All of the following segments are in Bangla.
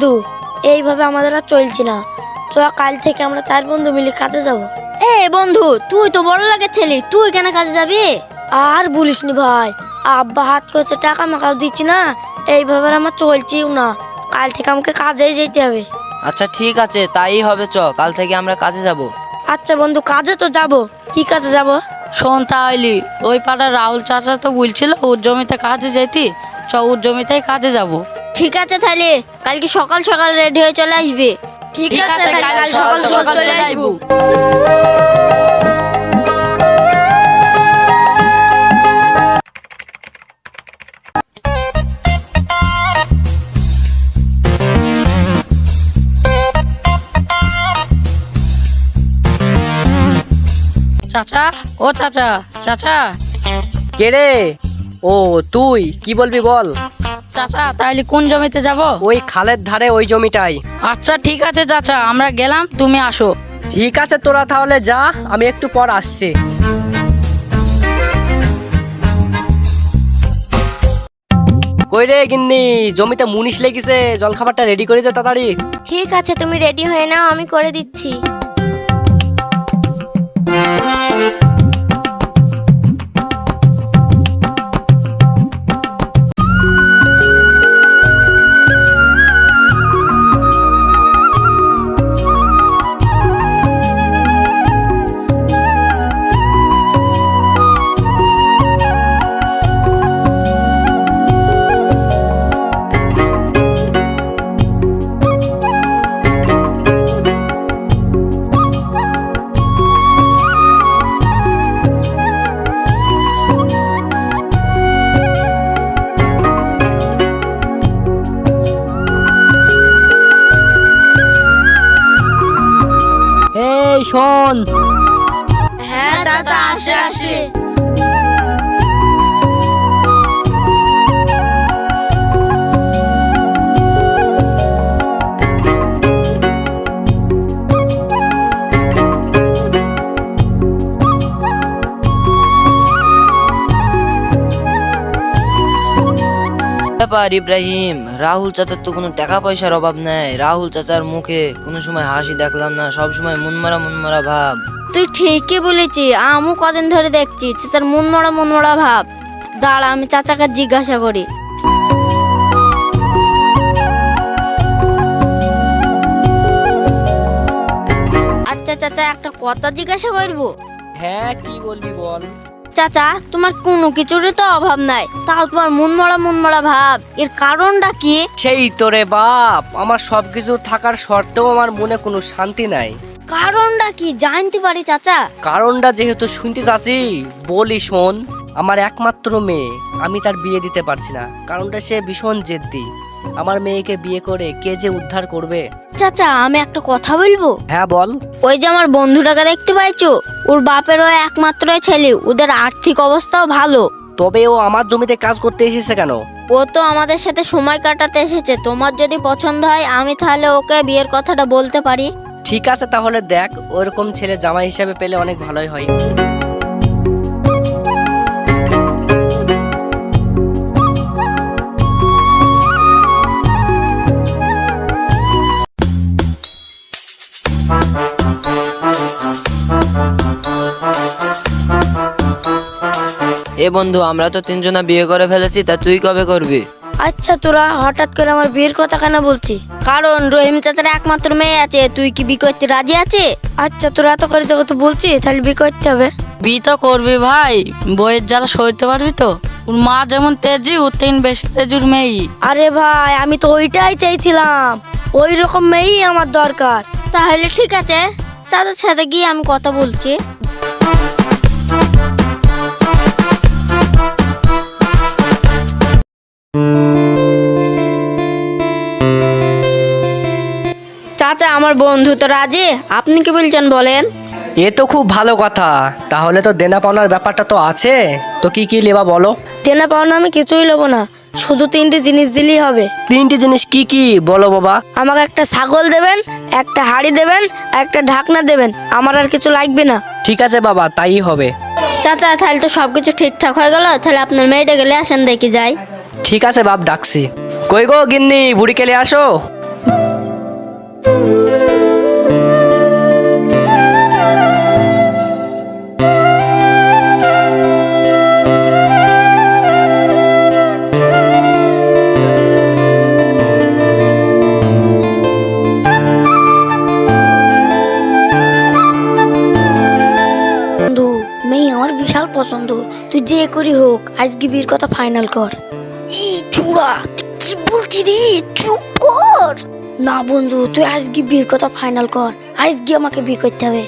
বন্ধু এইভাবে আমাদের আর চলছে না। চ কাল থেকে আমরা চার বন্ধু মিলে কাজে যাব। এ বন্ধু তুই তো বড় লাগে ছেলে তুই কেন কাজে যাবি? আর বলিস নি ভাই আব্বা হাত করেছে টাকা মাকাও দিচ্ছি না এইভাবে আমার চলছেও না। কাল থেকে আমাকে কাজেই যেতে হবে। আচ্ছা ঠিক আছে তাই হবে চ কাল থেকে আমরা কাজে যাব। আচ্ছা বন্ধু কাজে তো যাব কি কাজে যাব? শোন তাহলে ওই পাড়ার রাহুল চাচা তো বলছিল ওর জমিতে কাজে যেতি চ ওর জমিতেই কাজে যাব। ঠিক আছে তাহলে কালকে সকাল সকাল রেডি হয়ে চলে আসবে। ঠিক আছে কাল সকাল সকাল চলে আসব। চাচা ও চাচা চাচা। কে রে? ও তুই? কি বলবি বল? চাচা তাহলে কোন জমিতে যাব? ওই খালের ধারে ওই জমিটাই। আচ্ছা ঠিক আছে চাচা আমরা গেলাম তুমি আসো। ঠিক আছে তোরা তাহলে যা আমি একটু পর আসছি। কই রে গিন্নি জমিতে মুনিশ লেগেছে জলখাবারটা রেডি করে দে তাড়াতাড়ি। ঠিক আছে তুমি রেডি হয়ে নাও আমি করে দিচ্ছি। শোন ব্যাপার ইব্রাহিম। রাহুল চাচার তো কোনো টাকা পয়সার অভাব নেই। রাহুল চাচার মুখে কোনো সময় হাসি দেখলাম না সব সময় মনমারা মনমারা ভাব। তুই ঠিকই বলেছি আমু কদিন ধরে দেখছি চাচার মন মরা মন মরা ভাব। দাঁড়া আমি চাচাকে জিজ্ঞাসা করি। আচ্ছা চাচা একটা কথা জিজ্ঞাসা করব? হ্যাঁ কি বলবি বল? চাচা তোমার কোনো কিছুরই তো অভাব নাই। তাও তোমার মন মরা মন মরা ভাব। এর কারণটা কি? সেই তোরে বাপ আমার সবকিছু থাকার সত্ত্বেও আমার মনে কোনো শান্তি নাই। কারণটা কি? জানতে পারি চাচা। কারণটা যেহেতু শুনতে চাচ্ছি বলি শোন আমার একমাত্র মেয়ে। আমি তার বিয়ে দিতে পারছি না কারণটা সে ভীষণ জেদ্দি। আমার মেয়েকে বিয়ে করে কে যে উদ্ধার করবে? চাচা আমি একটা কথা বলব? হ্যাঁ বল। ওই যে আমার বন্ধুটাকে দেখতে পাইছো? ওর বাপেরও একমাত্র ছেলে ওদের আর্থিক অবস্থাও ভালো। তবে ও আমার জমিতে কাজ করতে এসেছে কেন? ও তো আমাদের সাথে সময় কাটাতে এসেছে। তোমার যদি পছন্দ হয় আমি তাহলে ওকে বিয়ের কথাটা বলতে পারি। ঠিক আছে তাহলে দেখ ওরকম ছেলে জামাই হিসাবে পেলে অনেক ভালোই হয়। এ বন্ধু আমরা তো তিনজনা বিয়ে করে ফেলেছি তা তুই কবে করবি? আচ্ছা তোরা হঠাৎ করে আমার বিয়ের কথা কেন বলছি? কারণ রহিম চাচার একমাত্র মেয়ে আছে তুই কি বিয়ে করতে রাজি আছে আচ্ছা তোরা এত করে যখন বলছি তাহলে বিয়ে করতে হবে। বিয়ে তো করবি ভাই বইয়ের জ্বালা সইতে পারবি তো? ওর মা যেমন তেজি ওর থেকে বেশি তেজুর মেয়ে আরে ভাই আমি তো ওইটাই চাইছিলাম ওই রকম মেয়েই আমার দরকার। তাহলে ঠিক আছে তাদের সাথে গিয়ে আমি কথা বলছি। চাচা আমার বন্ধু তো রাজি। আপনি কি বলছেন বলেন? এ তো খুব ভালো কথা। তাহলে তো দেনা পাওনার ব্যাপারটা তো আছে। তো কি কি লেবা বলো? দেনা পাওনা আমি কিছুই নেব না। শুধু তিনটে জিনিস দিলেই হবে। তিনটি জিনিস কি কি বলো বাবা? আমাকে একটা ছাগল দেবেন একটা হাড়ি দেবেন একটা ঢাকনা দেবেন। আমার আর কিছু লাগবে না। ঠিক আছে বাবা তাই হবে। চাচা তাহলে তো সবকিছু ঠিকঠাক হয়ে গেল। তাহলে আপনার মেয়েটা গেলে আসেন দেখি যাই। ঠিক আছে বাপ ডাকছি। কই গো গিন্নি বুড়ি কেলে আসো? যে করি হোক আজকে বিয়ের কথা ফাইনাল কর। এই চূড়া কি বলছি রে? চুপ কর। না বন্ধু তুই আজকে বিয়ের কথা ফাইনাল কর। আজকে আমাকে বিয়ে করতে হবে।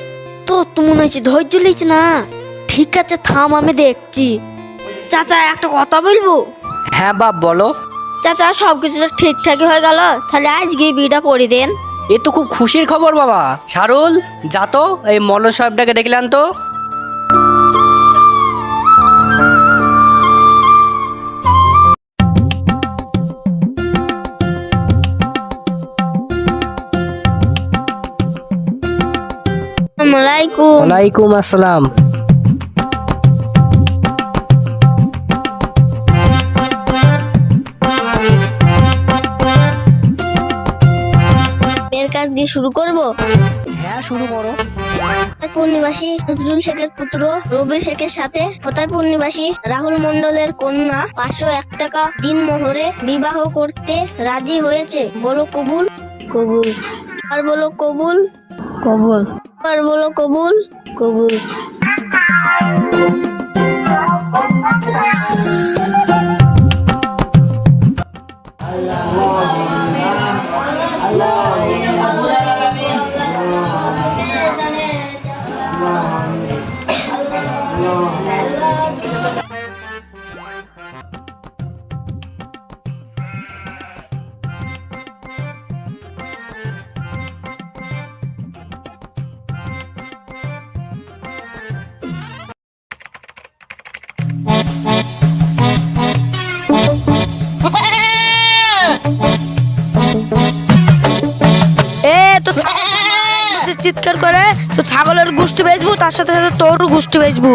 তো তো মনে হচ্ছে ধৈর্য লিস না? ঠিক আছে থাম আমি দেখছি। চাচা একটা কথা বলব? হ্যাঁ বাপ বলো। চাচা সব কিছু তো ঠিকঠাকই হয়ে গেল। তাহলে আজকে বিয়েটা পড়ি দেন। এ তো খুব খুশির খবর বাবা। শারুল যা তো এই মনো সাহেবটাকে দেখলেন তো আসসালামাইকুম ওয়ালাইকুম আসসালাম কাজ দিয়ে শুরু করব? হ্যাঁ শুরু করো। পূর্ণিবাসী নজরুল শেখের পুত্র রবি শেখের সাথে ফতাইপুর নিবাসী রাহুল মন্ডলের কন্যা পাঁচশো এক টাকা দিন মোহরে বিবাহ করতে রাজি হয়েছে। বলো কবুল? কবুল। আর বলো কবুল? কবুল। আর বলো কবুল। কবুল। চিৎকার করে তো ছাগলের গোষ্ঠী বেচবো তার সাথে সাথে তোরও গোষ্ঠী বেচবো।